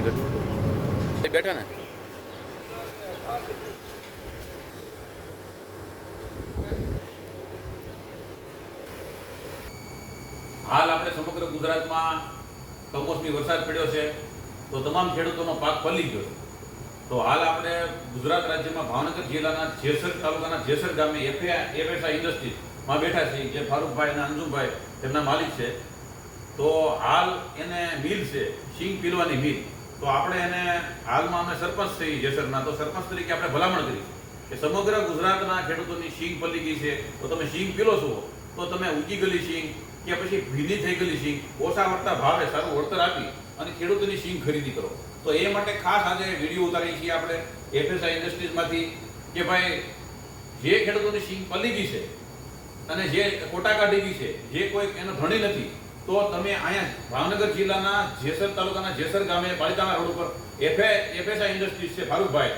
શકે ને. હાલ આપણે સમગ્ર ગુજરાતમાં કમોસમી વરસાદ પડ્યો છે, તો તમામ ખેડૂતોનો પાક પલી ગયો તો હાલ આપણે ગુજરાત રાજ્યમાં ભાવનગર જિલ્લાના જેસર તાલુકાના જેસર ગામે એફએસઆઈ ઇન્ડસ્ટ્રીઝમાં બેઠા છીએ, જે ફારૂકભાઈ અને અંજુભાઈ તેમના માલિક છે. તો હાલ એને મિલ છે, સિંગ પીલવાની મિલ. તો આપણે એને હાલમાં અમે સરપંચ થઈ જેસરના, તો સરપંચ તરીકે આપણે ભલામણ કરી કે સમગ્ર ગુજરાતના ખેડૂતોની શીંગ પલી ગઈ છે. તો તમે શીંગ પીલો છો, તો તમે ઉગી ગયેલી શીંગ કે પછી ભીની થઈ ગયેલી શીંગ, ઓછા વળતા ભાવે સારું વળતર આપી અને ખેડૂતોની શીંગ ખરીદી કરો. તો એ માટે ખાસ આજે વીડિયો ઉતારીએ છીએ આપણે એફએસઆઈ ઇન્ડસ્ટ્રીઝમાંથી કે ભાઈ, જે ખેડૂતોની શીંગ પલી ગઈ છે અને જે કોટા કાઢી ગઈ છે, જે કોઈ એનો ધણી નથી તો તમે અહીંયા ભાવનગર જિલ્લાના જેસર તાલુકાના જેસર ગામે પાલિતાણા રોડ ઉપર એફએ એફએસઆઈ ઇન્ડસ્ટ્રીઝ છે ફારૂકભાઈ.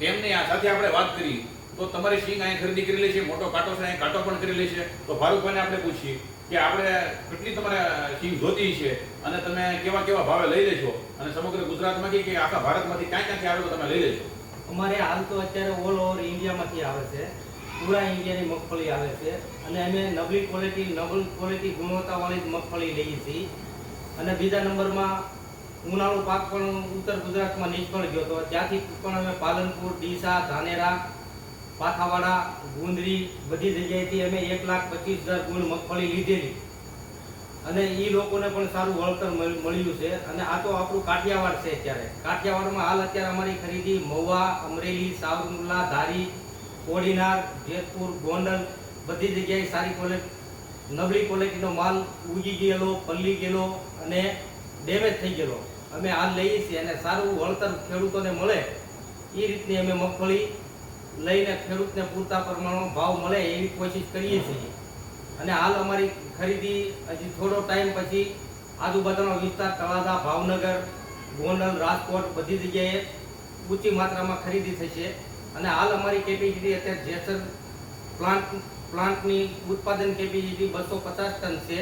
તેમની આ સાથે આપણે વાત કરી. તો તમારી સિંગ અહીંયા ખરીદી કરેલી છે, મોટો કાંટો છે, અહીંયા કાંટો પણ કરેલી છે. તો ફારૂકભાઈને આપણે પૂછીએ કે આપણે કેટલી તમારે સિંગ જોતી છે અને તમે કેવા કેવા ભાવે લઈ લેશો? અને સમગ્ર ગુજરાતમાંથી કે આખા ભારતમાંથી ક્યાં ક્યાંથી આવે તો તમે લઈ લેશો? અમારે હાલ તો અત્યારે ઓલ ઓવર ઇન્ડિયામાંથી આવે છે. પૂરા ઇન્ડિયાની મગફળી આવે છે. અને અમે નબળી ક્વોલિટી નબળી ક્વોલિટી ગુણવત્તાવાળી જ મગફળી લઈએ છીએ. અને બીજા નંબરમાં ઉનાળુ પાક પણ ઉત્તર ગુજરાતમાં નિષ્ફળ ગયો હતો. ત્યાંથી પણ અમે પાલનપુર, ડીસા, ધાનેરા, પાથાવાડા, ગુંદરી બધી જગ્યાએથી અમે એક લાખ પચીસ હજાર ગુણ મગફળી લીધેલી. અને એ લોકોને પણ સારું વળતર મળ- મળ્યું છે. અને આ તો આપણું કાઠિયાવાડ છે અત્યારે. કાઠિયાવાડમાં હાલ અત્યારે અમારી ખરીદી મહુવા, અમરેલી, સાવરકુંડલા, ધારી કોડીનાર, જેતપુર, ગોંડલ, બધી જગ્યાએ સારી ક્વોલિટી નબળી ક્વોલિટીનો માલ ઉગી ગયેલો પલ્લી ગયેલો અને ડેમેજ થઈ ગયેલો. અમે હાલ લઈએ છીએ અને સારું વળતર ખેડૂતોને મળે. એ રીતની અમે મગફળી લઈને ખેડૂતને પૂરતા પ્રમાણમાં ભાવ મળે એવી કોશિશ કરીએ છીએ. અને હાલ અમારી ખરીદી હજી થોડો ટાઈમ પછી આજુબાજુનો વિસ્તાર, તળાજા, ભાવનગર, ગોંડલ, રાજકોટ બધી જગ્યાએ ઊંચી માત્રામાં ખરીદી થશે. અને હાલ અમારી કેપેસિટી અત્યારે જેસર પ્લાન્ટ, પ્લાન્ટની ઉત્પાદન કેપેસિટી બસો પચાસ ટન છે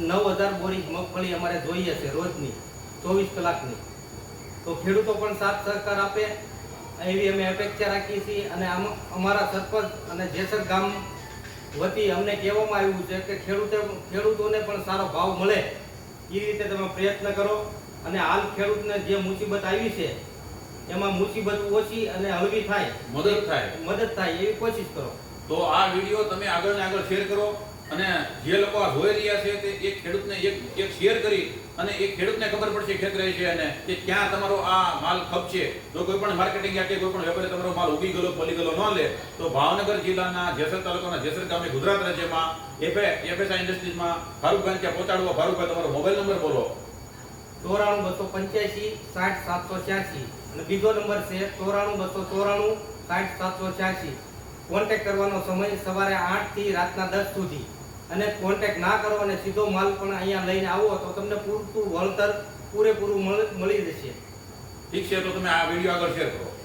નવ હજાર બોરી મગફળી અમારે જોઈએ છે રોજની, ચોવીસ કલાકની. તો ખેડૂતો પણ સાથ સહકાર આપે, એવી અમે અપેક્ષા રાખીએ છીએ અને અમારા સરપંચ અને જેસર ગામ વતી અમને કહેવામાં આવ્યું છે કે ખેડૂતે, ખેડૂતોને પણ સારો ભાવ મળે. એ રીતે તમે પ્રયત્ન કરો અને હાલ ખેડૂતને જે મુસીબત આવી છે એમાં મુસીબત ઓછી અને હળવી થાય. મદદ થાય. મદદ થાય એવી કોશિશ કરો. તો આ વીડિયો તમે આગળ ને આગળ શેર કરો અને જે લોકો આ જોઈ રહ્યા છે તે એક ખેડૂતને એક એક શેર કરી અને એક ખેડૂતને ખબર પડશે ખેતરે છે અને કે ક્યાં તમારો આ માલ ખપ છે. જો કોઈ પણ માર્કેટિંગ યા કે કોઈ પણ વેપારી તમારો માલ ઉગી ગયેલો પલી ગયેલો ન લે તો ભાવનગર જિલ્લાના જેસર તાલુકાના જેસર ગામે ગુજરાત રાજ્યમાં એફે એફએસઆઈ ઇન્ડસ્ટ્રીઝમાં ફારૂકભાઈ ત્યાં પહોંચાડવો ફારૂકભાઈ તમારો મોબાઈલ નંબર બોલો. ચોરાણું બસો પંચ્યાસી સાઠ સાતસો છ્યાસી. અને બીજો નંબર છે ચોરાણું બસો ચોરાણું, સાઠ સાતસો છ્યાસી. કોન્ટેક કરવાનો સમય સવારે આઠથી રાતના દસ સુધી. અને કોન્ટેક ના કરો અને સીધો માલ પણ અહીંયા લઈને આવો તો તમને પૂરતું વળતર પૂરેપૂરું મળ- જશે. ઠીક છે, તો તમે આ વીડિયો આગળ શેર કરો.